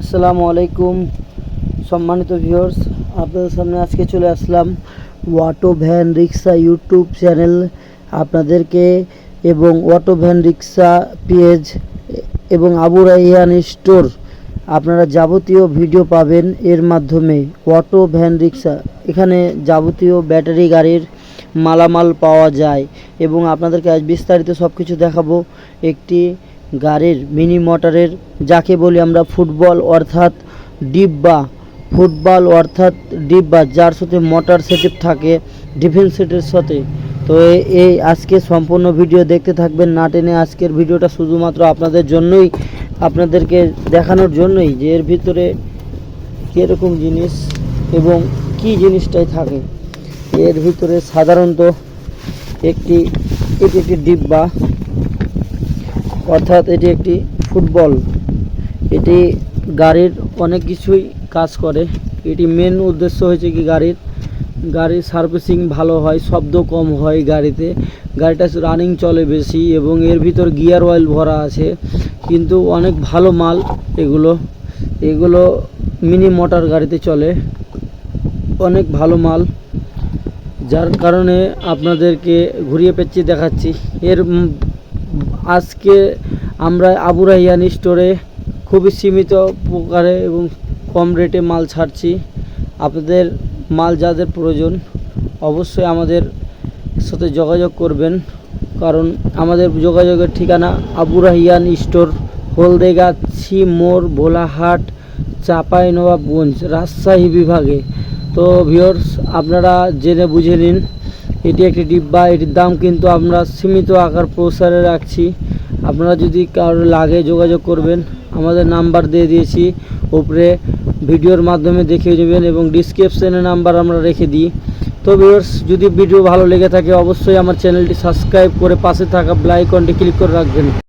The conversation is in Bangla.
আসসালামু আলাইকুম, সম্মানিত ভিউয়ার্স আপনাদের সামনে আজকে চলে আসলাম auto van rickshaw YouTube channel আপনাদেরকে এবং অটো ভ্যান রিক্সা পেজ এবং আবু রাইহান স্টোর আপনারা যাবতীয় ভিডিও পাবেন এর মাধ্যমে অটো ভ্যান রিক্সা এখানে যাবতীয় ব্যাটারি গাড়ির মালামাল পাওয়া যায় এবং আপনাদেরকে আজ বিস্তারিত সব কিছু দেখাবো। একটি গাড়ির মিনি মোটরের, যাকে বলি আমরা ফুটবল অর্থাৎ ডিব্বা। ফুটবল অর্থাৎ ডিব্বা, যার সাথে মোটর সেটআপ থাকে ডিফেন্স সেটের সাথে। তো এই আজকে সম্পূর্ণ ভিডিও দেখতে থাকবেন, না টেনে আজকের ভিডিওটা শুধুমাত্র আপনাদের জন্যই, আপনাদেরকে দেখানোর জন্যই যে এর ভিতরে কীরকম জিনিস এবং কি জিনিসটাই থাকে। এর ভিতরে সাধারণত একটি, এটি একটি ডিব্বা। অর্থাৎ এটি একটি ফুটবল। এটি গাড়ির অনেক কিছুই কাজ করে। এটি মেন উদ্দেশ্য হয়েছে কি গাড়ির গাড়ির সার্ভিসিং ভালো হয়, শব্দ কম হয় গাড়িতে। গাড়িটা রানিং চলে বেশি এবং এর ভিতর গিয়ার অয়েল ভরা আছে। কিন্তু অনেক ভালো মাল এগুলো। এগুলো মিনি মোটর গাড়িতে চলে। অনেক ভালো মাল। যার কারণে আপনাদেরকে ঘুরিয়ে পেঁচিয়ে দেখাচ্ছি। এর আজকে আমরা আবু রাহিয়ান স্টোরে খুবই সীমিত প্রকারে এবং কম রেটে মাল ছাড়ছি। আপনাদের মাল যাদের প্রয়োজন, অবশ্যই আমাদের সাথে যোগাযোগ করবেন। কারণ আমাদের যোগাযোগের ঠিকানা আবু রাহিয়ান স্টোর হলদেগা হলদেগাছি মোড় ভোলাহাট চাপাই নবাবগঞ্জ রাজশাহী বিভাগে। তো ভিওর্স আপনারা জেনে বুঝে নিন এটি একটি ডিব্বা, এটির দাম কিন্তু আমরা সীমিত আকার প্রসারে রাখছি। আপনারা যদি কারোর লাগে যোগাযোগ করবেন, আমাদের নাম্বার দিয়ে দিয়েছি। উপরে ভিডিওর মাধ্যমে দেখে নেবেন এবং ডিসক্রিপশানে নাম্বার আমরা রেখে দিই। তো ভিউয়ার্স যদি ভিডিও ভালো লেগে থাকে, অবশ্যই আমার চ্যানেলটি সাবস্ক্রাইব করে পাশে থাকা ব্লাইকনটি ক্লিক করে রাখবেন।